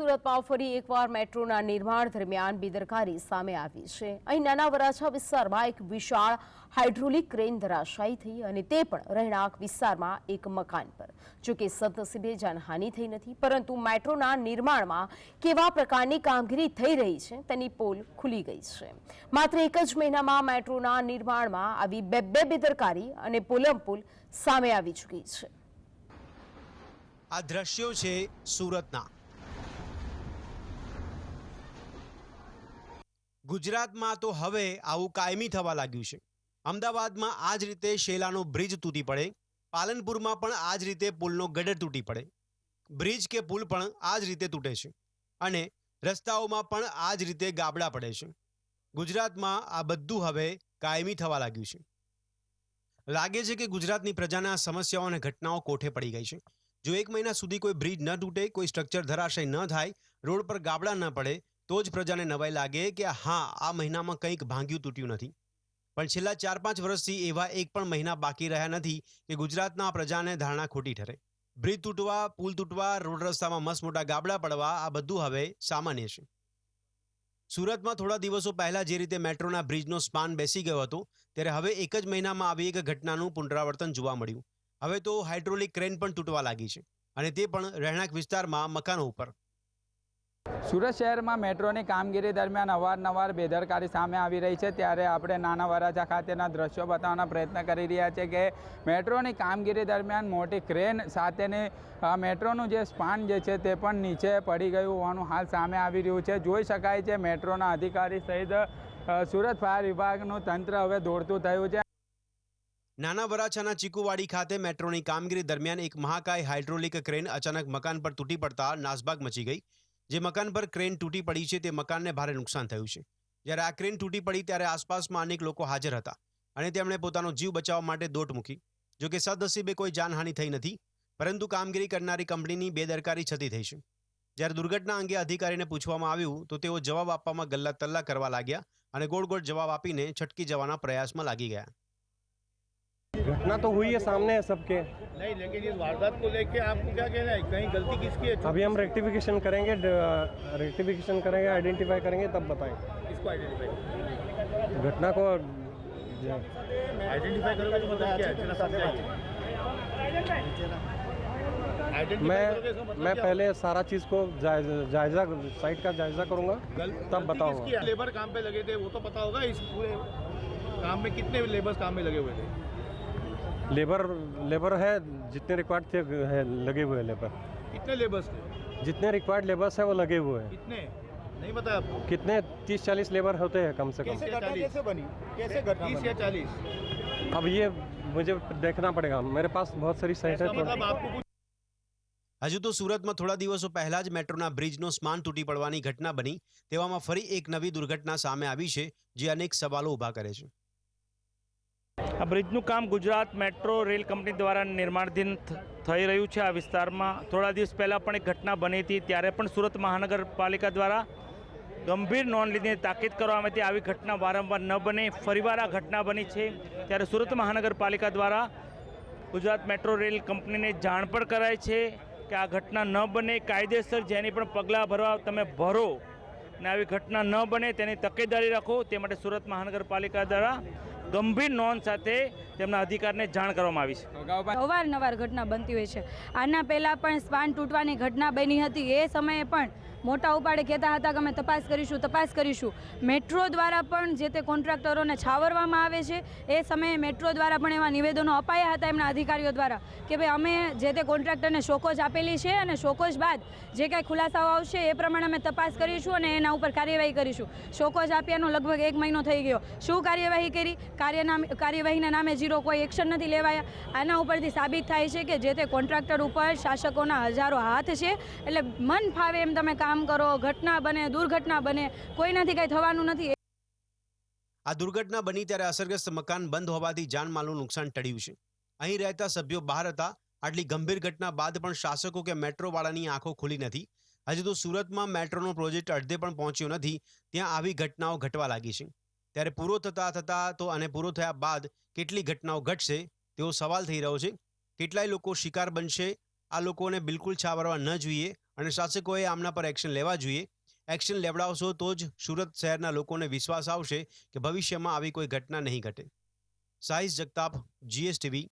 સુરતમાં ફરી એકવાર મેટ્રોના નિર્માણ દરમિયાન બેદરકારી સામે આવી છે. અહીં નાના વરાછા વિસ્તારમાં એક વિશાળ હાઇડ્રોલિક ક્રેન ધરાશાયી થઈ અને તે પણ રહેણાંક વિસ્તારમાં એક મકાન પર. જોકે સદનસીબે જાનહાનિ થઈ નથી, પરંતુ મેટ્રોના નિર્માણમાં કેવા પ્રકારની કામગીરી થઈ રહી છે તેની પોલ ખુલી ગઈ છે. માત્ર એક જ મહિનામાં મેટ્રોના નિર્માણમાં આવી બે બે બેદરકારી અને પોલમપોલ સામે આવી ચૂકી છે. આ દ્રશ્યો છે સુરતના. ગુજરાતમાં તો હવે આવું કાયમી થવા લાગ્યું છે. અમદાવાદમાં આ જ રીતે શેલાનો બ્રિજ તૂટી પડે. પાલનપુરમાં પણ આ જ રીતે પુલનો ગડર તૂટી પડે. બ્રિજ કે પુલ પણ આ જ રીતે તૂટે છે અને રસ્તાઓમાં પણ આ જ રીતે ગાબડા પડે છે. ગુજરાતમાં આ બધું હવે કાયમી થવા લાગ્યું છે. લાગે છે કે ગુજરાતની પ્રજાના સમસ્યાઓ અને ઘટનાઓ કોઠે પડી ગઈ છે. જો એક મહિના સુધી કોઈ બ્રિજ ન તૂટે, કોઈ સ્ટ્રક્ચર ધરાશય ન થાય, રોડ પર ગાબડા ન પડે તો જ પ્રજાને નવાઈ લાગે કે હા, આ મહિનામાં કંઈક ભાંગ્યું તૂટ્યું નથી. પણ છેલ્લા ચાર પાંચ વર્ષથી એવા એક પણ મહિના બાકી રહ્યા નથી કે ગુજરાતના પ્રજાને ધારણા ખોટી ઠરે. બ્રિજ તૂટવા, પુલ તૂટવા, રોડ રસ્તામાં મસ્ત મોટા ગાબડા પડવા, આ બધું હવે સામાન્ય છે. સુરતમાં થોડા દિવસો પહેલા જે રીતે મેટ્રોના બ્રિજનો સ્પાન બેસી ગયો હતો, ત્યારે હવે એક જ મહિનામાં આવી એક ઘટનાનું પુનરાવર્તન જોવા મળ્યું. હવે તો હાઇડ્રોલિક ક્રેન પણ તૂટવા લાગી છે અને તે પણ રહેણાંક વિસ્તારમાં મકાનો ઉપર. સુરત શહેરમાં મેટ્રોની કામગીરી દરમિયાન અવારનવાર બેદરકારી સામે આવી રહી છે. ત્યારે આપણે નાના વરાછા ખાતેના દ્રશ્યો બતાવવાનો પ્રયત્ન કરી રહ્યા છે કે મેટ્રોની કામગીરી દરમિયાન મોટી ક્રેન સાથેની મેટ્રોનું જે સ્પાન જે છે તે પણ નીચે પડી ગયું હોવાનું હાલ સામે આવી રહ્યું છે. જોઈ શકાય છે મેટ્રોના અધિકારી સહિત સુરત ફાયર વિભાગનું તંત્ર હવે દોડતું થયું છે. નાના વરાછાના ચીકુવાડી ખાતે મેટ્રોની કામગીરી દરમિયાન એક મહાકાય હાઇડ્રોલિક ક્રેન અચાનક મકાન પર તૂટી પડતા નાસભાગ મચી ગઈ. જે મકાન પર ક્રેન તૂટી પડી છે, તે મકાનને ભારે નુકસાન થયું છે. જ્યારે આ ક્રેન તૂટી પડી, ત્યારે આસપાસમાં અનેક લોકો હાજર હતા અને તેમણે પોતાનો જીવ બચાવવા માટે દોટ મૂકી. જો કે સદનસીબે કોઈ જાનહાનિ થઈ નથી, પરંતુ કામગીરી કરનારી કંપનીની બેદરકારી છતી થઈ છે. જ્યારે દુર્ઘટના અંગે અધિકારીને પૂછવામાં આવ્યું, તો તેઓ જવાબ આપવામાં ગલ્લા તલ્લા કરવા લાગ્યા અને ગોળ ગોળ જવાબ આપીને છટકી જવાના પ્રયાસમાં લાગી ગયા. घटना तो हुई है सामने है सबके। नहीं लेकिन इस वारदात को लेके आपको क्या कहना है? कहीं गलती किसकी है? अभी हम रेक्टिफिकेशन करेंगे रेक्टिफिकेशन करेंगे आइडेंटिफाई करेंगे तब बताएँगे किसको आइडेंटिफाई घटना को आइडेंटिफाई करोगे तो मतलब समझाइए आइडेंटिफाई मैं इसका मतलब मैं पहले सारा चीज़ को जायजा साइट का जायजा करूँगा तब बताऊँगा। लेबर काम पे लगे थे वो तो पता होगा इस पूरे काम में कितने लेबर्स काम में लगे हुए थे? लेबर लेबर है जितने रिक्वायर्ड थे है लगे हुए हैं लेबर कितने लेबर्स थे जितने रिक्वायर्ड लेबर्स हैं वो लगे हुए हैं कितने नहीं पता आपको कितने तीस चालीस लेबर होते हैं कम से कम कैसे घटना कैसे बनी कैसे घटना तीस या चालीस अब ये मुझे देखना पड़ेगा मेरे पास बहुत सारी साइट इसका है मतलब तो आपको कुछ હજુ તો સુરતમાં થોડા દિવસો પહેલા જ મેટ્રોના બ્રિજનો સ્માન તૂટી પડવાની ઘટના બની તેવામાં ફરી એક નવી દુર્ઘટના સામે આવી છે જે અનેક સવાલો ઊભા કરે છે આ બ્રિજનું કામ ગુજરાત મેટ્રો રેલ કંપની દ્વારા નિર્માણાધીન થઈ રહ્યું છે. આ વિસ્તારમાં થોડા દિવસ પહેલાં પણ એક ઘટના બની હતી. ત્યારે પણ સુરત મહાનગરપાલિકા દ્વારા ગંભીર નોંધ લીધી તાકીદ કરવામાં હતી. આવી ઘટના વારંવાર ન બને, ફરીવાર આ ઘટના બની છે. ત્યારે સુરત મહાનગરપાલિકા દ્વારા ગુજરાત મેટ્રો રેલ કંપનીને જાણ પણ કરાય છે કે આ ઘટના ન બને. કાયદેસર જેની પણ પગલાં ભરવા તમે ભરો ને આવી ઘટના ન બને તેની તકેદારી રાખો. તે માટે સુરત મહાનગરપાલિકા દ્વારા ગંભીર નોંધ સાથે તેમના અધિકારને જાણ કરવામાં આવી છે. અવારનવાર ઘટના બનતી હોય છે. આના પહેલાં પણ સ્પાન તૂટવાની ઘટના બની હતી. એ સમયે પણ મોટા ઉપાડે કહેતા હતા કે અમે તપાસ કરીશું તપાસ કરીશું. મેટ્રો દ્વારા પણ જે તે કોન્ટ્રાક્ટરોને છાવરવામાં આવે છે, એ સમયે મેટ્રો દ્વારા પણ એવા નિવેદનો અપાયા હતા એમના અધિકારીઓ દ્વારા કે ભાઈ અમે જે તે કોન્ટ્રાક્ટરને શોકોજ આપેલી છે અને શોકોજ બાદ જે કાંઈ ખુલાસાઓ આવશે એ પ્રમાણે અમે તપાસ કરીશું અને એના ઉપર કાર્યવાહી કરીશું. શોકોજ આપ્યાનો લગભગ એક મહિનો થઈ ગયો. શું કાર્યવાહી કરી? કાર્યનામ, કાર્યવાહીના નામે જીરો કોઈ એક્શન નથી લેવાયા. આના ઉપરથી સાબિત થાય છે કે જે તે કોન્ટ્રાક્ટર ઉપર શાસકોના હજારો હાથ છે, એટલે મન ફાવે એમ તમે કામ કરો, ઘટના બને, દુર્ઘટના બને કોઈનાથી કંઈ થવાનું નથી. આ દુર્ઘટના બની ત્યારે અસરગ્રસ્ત મકાન બંધ હોવાથી જાનમાલનું નુકસાન ટળ્યું છે. અહીં રહેતા સભ્યો બહાર હતા. આટલી ગંભીર ઘટના બાદ પણ શાસકો કે મેટ્રોવાળાની આંખો ખુલી નથી. હજી તો સુરતમાં મેટ્રોનો પ્રોજેક્ટ અડધે પણ પહોંચ્યો નથી. ત્યાં આવી ઘટનાઓ ઘટવા લાગી છે. ત્યારે પૂરો થતા થતા તો અને પૂરો થયા બાદ કેટલી ઘટનાઓ ઘટશે, તેવો સવાલ થઈ રહ્યો છે. કેટલાય લોકો શિકાર બનશે. આ લોકોને બિલકુલ છાવરવા ન જોઈએ. અને શાસકોએ આમના પર એક્શન લેવા જોઈએ. એક્શન લેવડાવશો તો જ સુરત શહેરના લોકોને વિશ્વાસ આવશે કે ભવિષ્યમાં આવી કોઈ ઘટના નહીં ઘટે. Size Jagtap GSTV